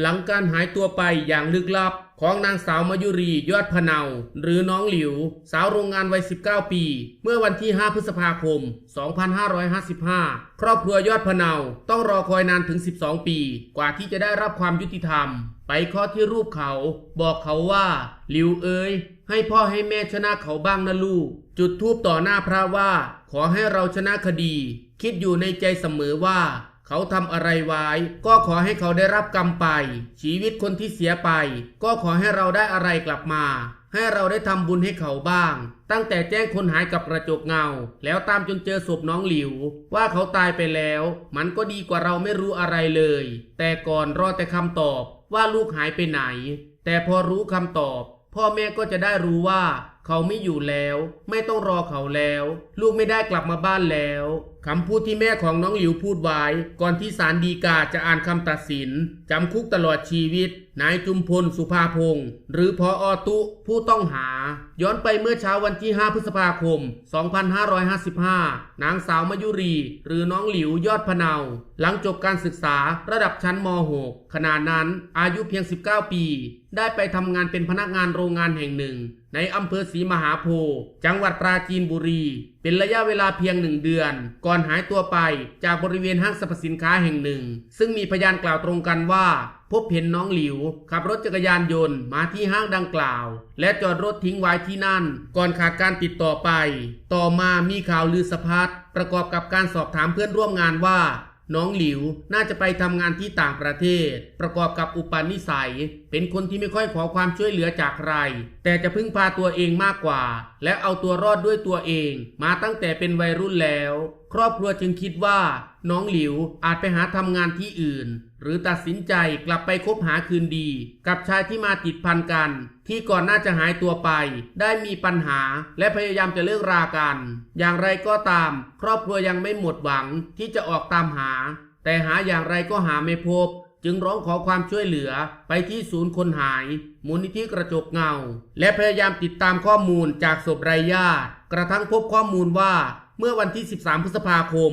หลังการหายตัวไปอย่างลึกลับของนางสาวมายุรียอดพะเนาหรือน้องหลิว สาวโรงงานวัย 19 ปี เมื่อวันที่ 5 พฤษภาคม 2555 ครอบครัวยอดพะเนาต้องรอคอยนานถึง 12 ปี กว่าที่จะได้รับความยุติธรรม ไปเคาะที่รูปเขา บอกเขาว่าหลิวเอ้ยให้พ่อให้แม่ชนะเขาบ้างนะลูก จุดทูปต่อหน้าพระว่า ขอให้เราชนะคดี คิดอยู่ในใจเสมอว่า เขาทำอะไรไว้ ก็ขอให้เขาได้รับกรรมไป ชีวิตคนที่เสียไป ก็ขอให้เราได้อะไรกลับมา ให้เราได้ทำบุญให้เขาบ้าง ตั้งแต่แจ้งคนหายกับกระจกเงา แล้วตามจนเจอศพน้องหลิว ว่าเขาตายไปแล้ว มันก็ดีกว่าเราไม่รู้อะไรเลย แต่ก่อนรอแต่คำตอบว่าลูกหายไปไหน แต่พอรู้คำตอบ พ่อแม่ก็จะได้รู้ว่า เขาไม่อยู่แล้ว ไม่ต้องรอเขาแล้ว ลูกไม่ได้กลับมาบ้านแล้ว คำพูดที่แม่ของน้องหลิวพูดไว้ก่อนที่ศาลฎีกาจะอ่านคำตัดสิน จำคุกตลอดชีวิต นายจุมพลสุภาพงศ์หรือพออตุผู้ต้องหา ย้อนไปเมื่อเช้าวันที่ 5 พฤษภาคม 2555 นางสาวมายุรี หรือน้องหลิวยอดพเนา หลังจบการศึกษาระดับชั้นม .6 ขณะนั้นอายุเพียง 19 ปี ได้ไปทำงานเป็นพนักงานโรงงานแห่งหนึ่ง ในอำเภอศรีมหาโพธิ์จังหวัดปราจีนบุรี เป็นระยะเวลาเพียงหนึ่งเดือน ก่อนหายตัวไปจากบริเวณห้างสรรพสินค้าแห่งหนึ่ง ซึ่งมีพยานกล่าวตรงกันว่า พบเห็นน้องหลิว ขับรถจักรยานยนต์มาที่ห้างดังกล่าว และจอดรถทิ้งไว้ที่นั่น ก่อนขาดการติดต่อไป ต่อมามีข่าวลือสะพัดประกอบกับการสอบถามเพื่อนร่วมงานว่าน้องหลิวน่าจะไปทำงานที่ต่างประเทศ ประกอบกับอุปนิสัยเป็นคนที่ไม่ค่อยขอความช่วยเหลือจากใคร แต่จะพึ่งพาตัวเองมากกว่า และเอาตัวรอดด้วยตัวเอง มาตั้งแต่เป็นวัยรุ่นแล้ว ครอบครัวจึงคิดว่า น้องหลิวอาจไปหาทำงานที่อื่น หรือตัดสินใจกลับไปคบหาคืนดี กับชายที่มาติดพันกัน ที่ก่อนหน้าจะหายตัวไป ได้มีปัญหาและพยายามจะเลิกรากัน อย่างไรก็ตาม ครอบครัวยังไม่หมดหวังที่จะออกตามหา แต่หาอย่างไรก็หาไม่พบ จึงร้องขอความช่วยเหลือไปที่ศูนย์คนหาย มูลนิธิกระจกเงา และพยายามติดตามข้อมูลจากศพรายญาติกระทั่งพบข้อมูลว่าเมื่อวันที่ 13 พฤษภาคม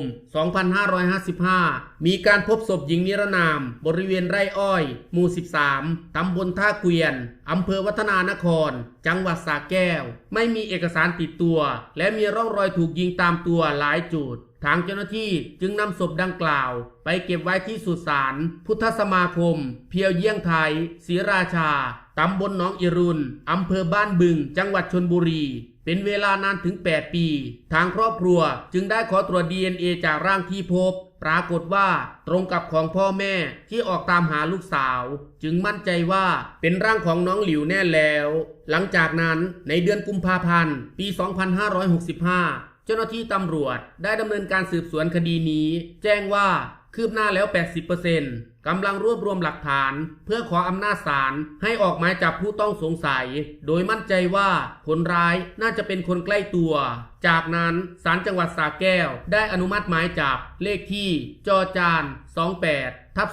2555 มีการพบศพหญิงนิรนาม บริเวณไร่อ้อย หมู่ 13 ตำบลท่าเกวียน อำเภอวัฒนานคร จังหวัดสระแก้ว ไม่มีเอกสารติดตัว และมีร่องรอยถูกยิงตามตัวหลายจุด ทางเจ้าหน้าที่จึงนำศพดังกล่าว ไปเก็บไว้ที่สุสานพุทธสมาคม เพียวเยี่ยงไทยศรีราชา ตำบลหนองอิรุนอำเภอบ้านบึง จังหวัดชนบุรี เป็นเวลานานถึง 8 ปี ทางครอบครัวจึงได้ขอตรวจ DNA จากร่างที่พบ ปรากฏว่าตรงกับของพ่อแม่ที่ออกตามหาลูกสาว จึงมั่นใจว่าเป็นร่างของน้องหลิวแน่แล้ว หลังจากนั้นในเดือนกุมภาพันธ์ ปี 2565 เจ้าหน้าที่ตำรวจได้ดำเนินการสืบสวนคดีนี้ แจ้งว่าคืบหน้าแล้ว 80%กำลังรวบรวมหลักฐาน เพื่อขออำนาจศาลให้ออกหมายจับผู้ต้องสงสัย โดยมั่นใจว่าคนร้ายน่าจะเป็นคนใกล้ตัว จากนั้นศาลจังหวัดสระแก้ว ได้อนุมัติหมายจับ เลขที่ จอจาน 28 ทับ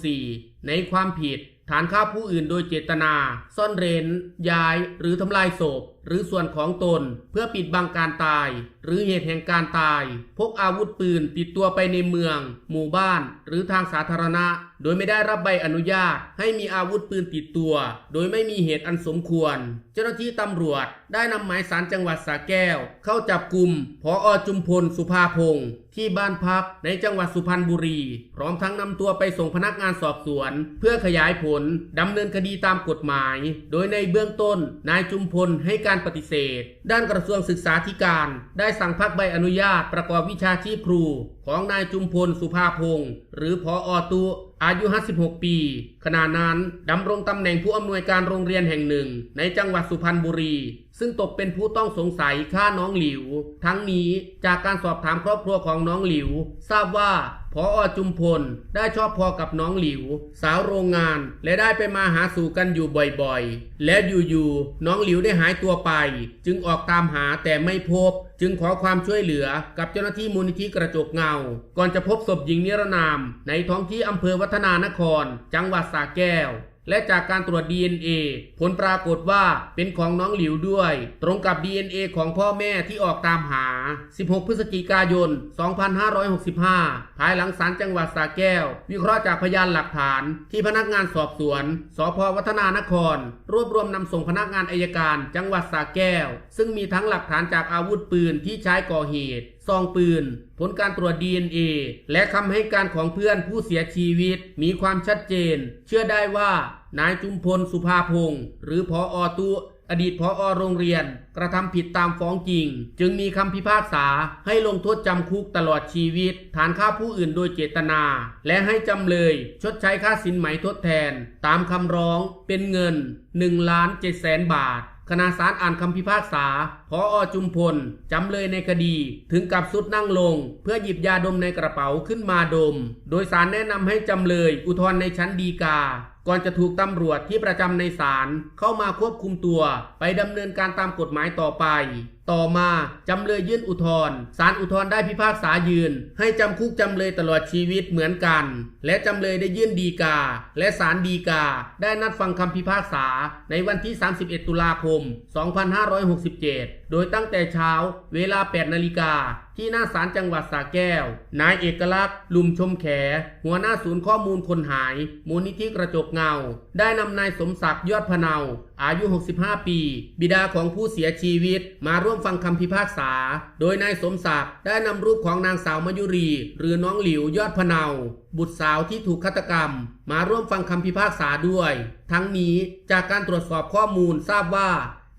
2564 ในความผิด ฐานฆ่าผู้อื่นโดยเจตนา ซ่อนเร้น ย้าย หรือทำลายศพ หรือส่วนของตนเพื่อปิดบังการตาย หรือเหตุแห่งการตาย พกอาวุธปืนติดตัวไปในเมือง หมู่บ้าน หรือทางสาธารณะ โดยไม่ได้รับใบอนุญาต ให้มีอาวุธปืนติดตัว โดยไม่มีเหตุอันสมควร เจ้าหน้าที่ตำรวจ ได้นำหมายสารจังหวัดสระแก้ว เข้าจับกลุ่มพออจุมพลสุภาพงศ์ที่บ้านพักในจังหวัดสุพรรณบุรี พร้อมทั้งนำตัวไปส่งพนักงานสอบสวน เพื่อขยายผลดำเนินคดีตามกฎหมาย โดยในเบื้องต้นนายจุมพลให้การปฏิเสธ ด้านกระทรวงศึกษาธิการ ได้สั่งพักใบอนุญาตประกอบวิชาชีพครู ของนายจุมพลสุภาพงศ์หรือพออตุอายุ 56 ปี ขณะนั้นดำรงตำแหน่งผู้อำนวยการโรงเรียนแห่งหนึ่ง ในจังหวัดสุพรรณบุรี ซึ่งตกเป็นผู้ต้องสงสัยฆ่าน้องหลิว ทั้งนี้จากการสอบถามครอบครัวของน้องหลิว ทราบว่า พออจุมพลได้ชอบพอกับน้องหลิว สาวโรงงาน และได้ไปมาหาสู่กันอยู่บ่อยๆ และอยู่ๆน้องหลิวได้หายตัวไป จึงออกตามหาแต่ไม่พบ จึงขอความช่วยเหลือกับเจ้าหน้าที่มูลนิธิกระจกเงา ก่อนจะพบศพหญิงนิรนาม ในท้องที่อำเภอวัฒนานคร จังหวัดสระแก้ว และจากการตรวจ DNA ผลปรากฏว่าเป็นของน้องหลิวด้วย ตรงกับ DNA ของพ่อแม่ที่ออกตามหา 16 พฤศจิกายน 2565 ภายหลังศาลจังหวัดสระแก้ว วิเคราะห์จากพยานหลักฐานที่พนักงานสอบสวน สพวัฒนานคร รวบรวมนำส่งพนักงานอายการ จังหวัดสระแก้ว ซึ่งมีทั้งหลักฐานจากอาวุธปืนที่ใช้ก่อเหตุซองปืน ผลการตรวจ DNA และคำให้การของเพื่อนผู้เสียชีวิต มีความชัดเจน เชื่อได้ว่านายจุมพลสุภาพงศ์หรือพออตุอดีตพออโรงเรียน กระทำผิดตามฟ้องจริง จึงมีคำพิพากษาให้ลงโทษจำคุกตลอดชีวิต ฐานฆ่าผู้อื่นโดยเจตนา และให้จำเลย ชดใช้ค่าสินไหมทดแทน ตามคำร้องเป็นเงิน1ล้าน7แสนบาทคณะศาลอ่านคำพิพากษา พออจุมพล จำเลยในคดี ถึงกับสุดนั่งลง เพื่อหยิบยาดมในกระเป๋าขึ้นมาดม โดยสารแนะนำให้จำเลย อุทธรณ์ในชั้นดีกา ก่อนจะถูกตำรวจที่ประจำในศาลเข้ามาควบคุมตัวไปดำเนินการตามกฎหมายต่อไป ต่อมาจำเลยยื่นอุทธรณ์ศาลอุทธรณ์ได้พิพากษายืน ให้จำคุกจำเลยตลอดชีวิตเหมือนกัน และจำเลยได้ยื่นดีกา และศาลดีกา ได้นัดฟังคำพิพากษาในวันที่ 31 ตุลาคม 2567 โดยตั้งแต่เช้าเวลา 8 นาฬิกาที่หน้าศาลจังหวัดสระแก้ว นายเอกลักษณ์ ลุมชมแข หัวหน้าศูนย์ข้อมูลคนหาย มูลนิธิกระจกเงา ได้นำนายสมศักดิ์ยอดพเนา อายุ 65 ปี บิดาของผู้เสียชีวิตมาร่วมฟังคำพิพากษา โดยนายสมศักดิ์ได้นำรูปของนางสาวมยุรี หรือน้องหลิวยอดพเนา บุตรสาวที่ถูกฆาตกรรม มาร่วมฟังคำพิพากษาด้วย ทั้งนี้จากการตรวจสอบข้อมูลทราบว่า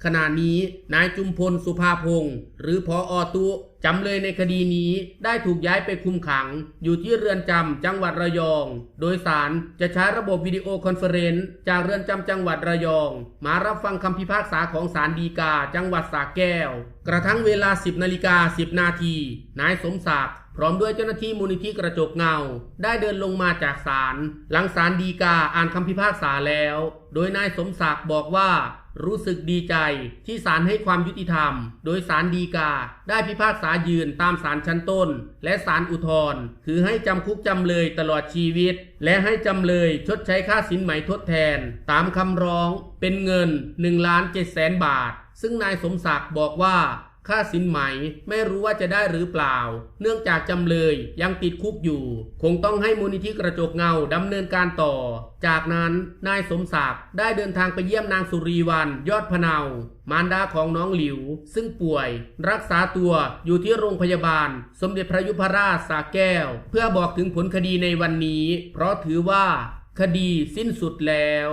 ขณะนี้นายจุมพลสุภาพงศ์หรือพออตุ จำเลยในคดีนี้ได้ถูกย้ายไปคุมขัง อยู่ที่เรือนจำจังหวัดระยอง โดยสารจะใช้ระบบวิดีโอคอนเฟอเรนซ์จากเรือนจำจังหวัดระยอง มารับฟังคำพิพากษาของศาลฎีกา จังหวัดสระแก้ว กระทั่งเวลา 10นาฬิกา10 นาที นายสมศักดิ์พร้อมด้วยเจ้าหน้าที่มูลนิธิกระจกเงา ได้เดินลงมาจากศาลหลังศาลฎีกาอ่านคำพิพากษาแล้ว โดยนายสมศักดิ์บอกว่า รู้สึกดีใจที่ศาลให้ความยุติธรรม โดยศาลฎีกา ได้พิพากษายืนตามศาลชั้นต้น และศาลอุทธรณ์คือให้จำคุกจำเลยตลอดชีวิต และให้จำเลยชดใช้ค่าสินไหมทดแทน ตามคำร้องเป็นเงิน1ล้าน7แสนบาท ซึ่งนายสมศักดิ์บอกว่า ค่าสินไหมไม่รู้ว่าจะได้หรือเปล่า เนื่องจากจำเลยยังติดคุกอยู่ คงต้องให้มูลนิธิกระจกเงาดำเนินการต่อ จากนั้นนายสมศักดิ์ได้เดินทางไปเยี่ยมนางสุรีวันยอดพนามารดาของน้องหลิว ซึ่งป่วย รักษาตัวอยู่ที่โรงพยาบาล สมเด็จพระยุพราชสาแก้ว เพื่อบอกถึงผลคดีในวันนี้ เพราะถือว่า คดีสิ้นสุดแล้ว